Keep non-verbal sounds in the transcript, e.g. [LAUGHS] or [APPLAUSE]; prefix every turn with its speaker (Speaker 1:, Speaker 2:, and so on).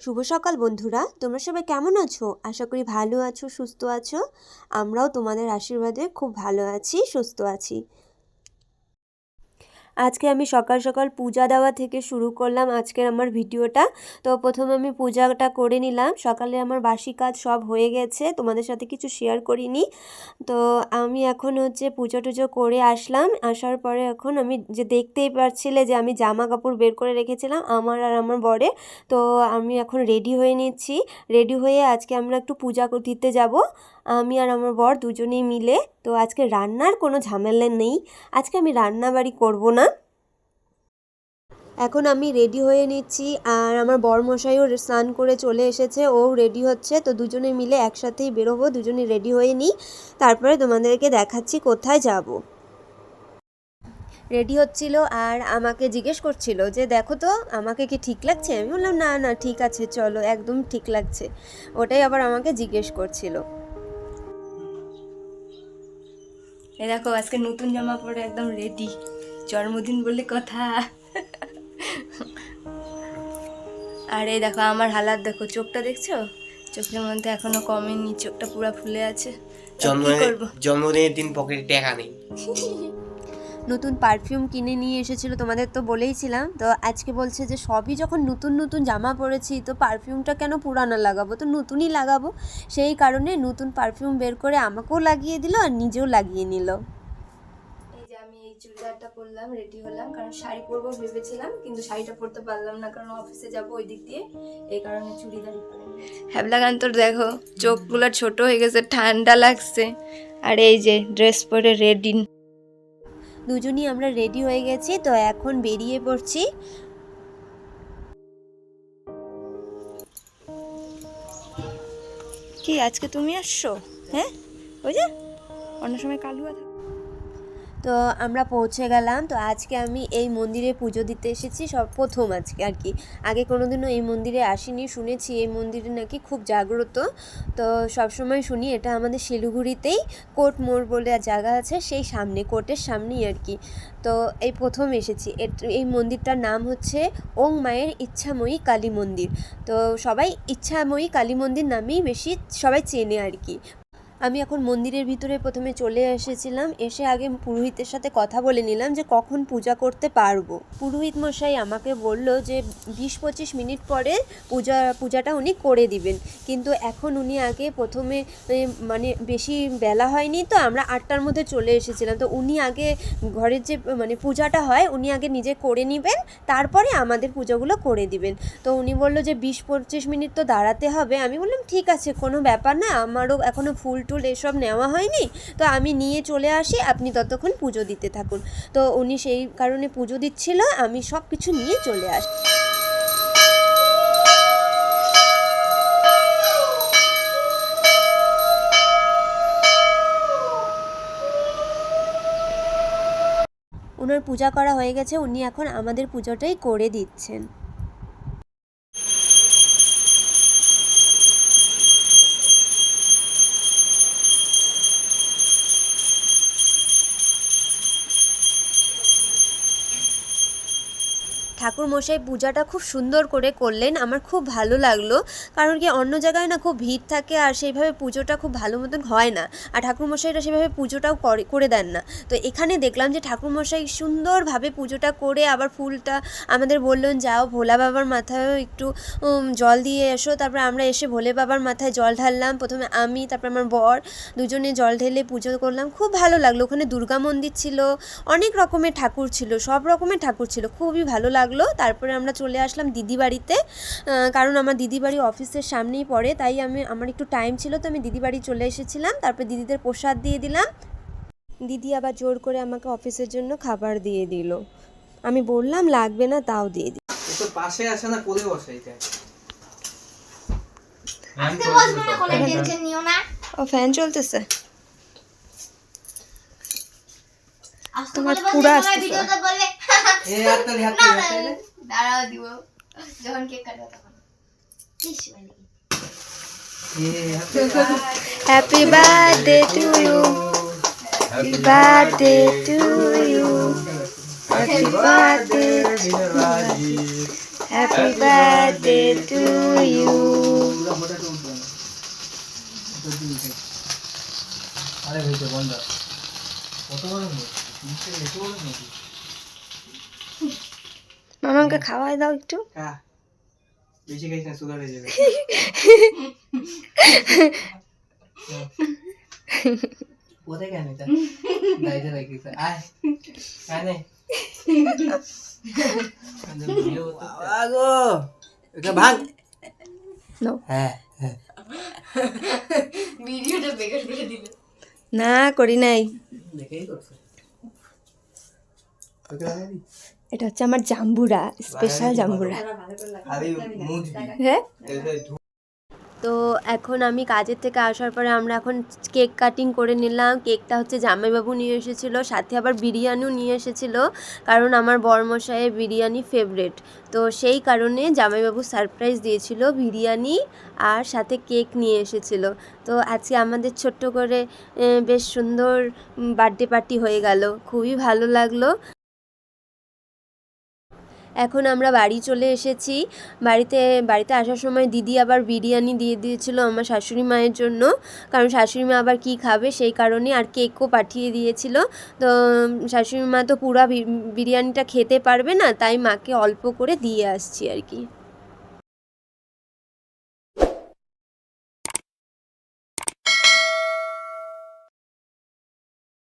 Speaker 1: শুভ সকাল বন্ধুরা, তোমরা সবাই কেমন আছো? আশা করি ভালো আছো, সুস্থ আছো। আমরাও তোমাদের আশীর্বাদে খুব ভালো আছি, সুস্থ আছি। আজকে আমি সকাল সকাল পূজা দেওয়া থেকে শুরু করলাম আজকের আমার ভিডিওটা। তো প্রথমে আমি পূজাটা করে নিলাম। সকালে আমার বাসি কাজ সব হয়ে গেছে, তোমাদের সাথে কিছু শেয়ার করিনি। তো আমি এখন হচ্ছে পুজো টুজো করে আসলাম। আসার পরে এখন আমি যে দেখতেই পারছিলে যে আমি জামা কাপড় বের করে রেখেছিলাম আমার আর আমার বরে তো আমি এখন রেডি হয়ে নিচ্ছি। রেডি হয়ে আজকে আমরা একটু পূজা দিতে যাব। আমি আর আমার বর দুজনেই মিলে। তো আজকে রান্নার কোনো ঝামেলা নেই। আজকে আমি রান্না বাড়ি করব না। এখন আমি রেডি হয়ে নিচ্ছি আর আমার বরমশাইও স্নান করে চলে এসেছে, ও রেডি হচ্ছে। তো দুজনে মিলে একসাথেই বেরোবো, দুজনে রেডি হয়ে নিই, তারপরে তোমাদেরকে দেখাচ্ছি কোথায় যাব। রেডি হচ্ছিল আর আমাকে জিজ্ঞেস করছিল যে, দেখো তো, আমাকে কি ঠিক লাগছে? আমি বললাম, না না, ঠিক আছে, চলো, একদম ঠিক লাগছে। ওটাই আবার আমাকে জিজ্ঞেস করছিল।
Speaker 2: এই দেখো, আজকে নতুন জামা পরে একদম রেডি জন্মদিন বলে কথা। আর এই দেখো আমার হালাত দেখো চোখটা দেখছ? চোখের মধ্যে এখনও কমেনি চোখটা পুরো ফুলে আছে।
Speaker 3: জন্মদিনের দিন পকেটে টাকা নেই। [LAUGHS]
Speaker 1: নতুন পারফিউম কিনে নিয়ে এসেছিল তোমাদের তো বলেইছিলাম। তো আজকে বলছে যে সবই যখন নতুন নতুন জামা পরেছি তো পারফিউমটা কেন পুরানো লাগাবো? তো নতুনই লাগাবো। সেই কারণে নতুন পারফিউম বের করে আমাকেও লাগিয়ে দিল আর নিজেও লাগিয়ে নিল।
Speaker 2: চুড়িদারটা পরলাম রেডি হলাম। কারণ শাড়ি পরবো ভেবেছিলাম কিন্তু শাড়িটা পরতে পারলাম না কারণ অফিসে যাব ওই দিক দিয়ে। এই কারণে চুড়িদারই পরে হ্যাবলাগান তোর দেখো চোখগুলো ছোট হয়ে গেছে ঠান্ডা লাগছে। আর এই যে ড্রেস পরে রেডি
Speaker 1: দুজনই আমরা রেডি হয়ে গেছি তো এখন বেরিয়ে পড়ছি।
Speaker 2: কি আজকে তুমি আসছো? হ্যাঁ? ওই যে অন্য সময় কালুয়া
Speaker 1: তো আমরা পৌঁছে গেলাম। তো আজকে আমি এই মন্দিরে পুজো দিতে এসেছি, সব প্রথম আজকে আর কি। আগে কোনোদিনও এই মন্দিরে আসিনি, শুনেছি এই মন্দিরে নাকি খুব জাগ্রত। তো সবসময় শুনি এটা আমাদের শিলিগুড়িতেই কোর্ট মোড় বলে জায়গা আছে, সেই সামনে, কোর্টের সামনেই আর কি। তো এই প্রথম এসেছি। এই মন্দিরটার নাম হচ্ছে ওং মায়ের ইচ্ছাময়ী কালী মন্দির। তো সবাই ইচ্ছাময়ী কালী মন্দির নামেই বেশি সবাই চেনে আর কি। আমি এখন মন্দিরের ভিতরে প্রথমে চলে এসেছিলাম। এসে আগে পুরোহিতের সাথে কথা বলে নিলাম যে কখন পূজা করতে পারব। পুরোহিত মশাই আমাকে বলল যে বিশ পঁচিশ মিনিট পরে পূজা, পূজাটা উনি করে দিবেন। কিন্তু এখন উনি আগে প্রথমে মানে বেশি বেলা হয়নি তো আমরা আটটার মধ্যে চলে এসেছিলাম। তো উনি আগে ঘরের যে মানে পূজাটা হয় উনি আগে নিজে করে নেবেন, তারপরে আমাদের পুজোগুলো করে দিবেন। তো উনি বলল যে বিশ পঁচিশ মিনিট তো দাঁড়াতে হবে। আমি বললাম, ঠিক আছে, কোনো ব্যাপার না। আমারও এখনও ফুল এসব নেওয়া হয়নি, তো আমি নিয়ে চলে আসি, আপনি ততক্ষণ পুজো দিতে থাকুন। তো উনি সেই কারণে পুজো দিচ্ছিল, আমি সব কিছু নিয়ে চলে আসি ওনার পূজা করা হয়ে গেছে, উনি এখন আমাদের পুজোটাই করে দিচ্ছেন। ঠাকুর মশাই পূজাটা খুব সুন্দর করে করলেন, আমার খুব ভালো লাগল। কারণ কি অন্য জায়গায় না খুব ভিড় থাকে আর সেইভাবে পুজোটা খুব ভালো মতন হয় না। আর ঠাকুর মশাইরা সেভাবে পুজোটাও করে দেন না। তো এখানে দেখলাম যে ঠাকুর মশাই সুন্দরভাবে পুজোটা করে আবার ফুলটা আমাদের বললেন, যাও ভোলা বাবার মাথায়ও একটু জল দিয়ে এসো। তারপর আমরা এসে ভোলে বাবার মাথায় জল ঢাললাম। প্রথমে আমি, তারপর আমার বর দুজনে জল ঢেলে পুজো করলাম। খুব ভালো লাগল। ওখানে দুর্গা মন্দির ছিল, অনেক রকমের ঠাকুর ছিল, সব রকমের ঠাকুর ছিল। খুবই ভালো লাগল। তারপরে আমরা চলে আসলাম দিদি বাড়িতে কারণ আমার দিদি বাড়ি অফিসের সামনেই পড়ে তাই আমি আমার একটু টাইম ছিল তো আমি দিদি বাড়ি চলে এসেছিলাম। তারপরে দিদিদের প্রসাদ দিয়ে দিলাম। দিদি আবার জোর করে আমাকে অফিসের জন্য খাবার দিয়ে দিল। আমি বললাম লাগবে না তাও দিয়ে দিল
Speaker 3: ও পাশে আসে না কোলে বসে এটা।
Speaker 2: ও ফ্যান চলতেছে? তোমার পুরা আসতেছে।
Speaker 3: এ
Speaker 4: না
Speaker 3: হাতটা দে।
Speaker 4: দাঁড়াও দিব। যখন কেক কাটবে তখন।
Speaker 2: Happy birthday to you happy birthday to you happy birthday happy birthday to you
Speaker 3: আরে হয়েছে বন্ধ। কত বড় মেয়ে নিশ্চয়ই এত বড় নাকি
Speaker 2: মামাকে খাওয়াই দাও একটু।
Speaker 3: বেশি না সুগার হয়ে যাবে। কোথায় কেন এটা? বাইরে রাখিস আয়। কানে আগো এটা ভাগ হ্যাঁ হ্যাঁ।
Speaker 4: ভিডিওটা বেকার করে দিল
Speaker 2: না করি নাই।
Speaker 3: দেখেই করছে।
Speaker 2: এটা হচ্ছে আমার জাম্বুরা স্পেশাল জাম্বুরা। হ্যাঁ?
Speaker 1: তো এখন আমি কাজের থেকে আসার পরে আমরা এখন কেক কাটিং করে নিলাম। কেকটা হচ্ছে জামাইবাবু নিয়ে এসেছিল সাথে আবার বিরিয়ানিও নিয়ে এসেছিল কারণ আমার বরমশাইয়ের বিরিয়ানি ফেভারেট তো সেই কারণে জামাইবাবু সারপ্রাইজ দিয়েছিল বিরিয়ানি আর সাথে কেক নিয়ে এসেছিল। তো আজকে আমাদের ছোট্ট করে বেশ সুন্দর বার্থডে পার্টি হয়ে গেল। খুবই ভালো লাগল। এখন আমরা বাড়ি চলে এসেছি। বাড়িতে বাড়িতে আসার সময় দিদি আবার বিরিয়ানি দিয়ে দিয়েছিল আমার শাশুড়ি মায়ের জন্য। কারণ শাশুড়ি মা আবার কী খাবে সেই কারণে আর কেকও পাঠিয়ে দিয়েছিল। তো, শাশুড়ি মা তো পুরা বিরিয়ানিটা খেতে পারবে না, তাই মাকে অল্প করে দিয়ে আসছি আর কি।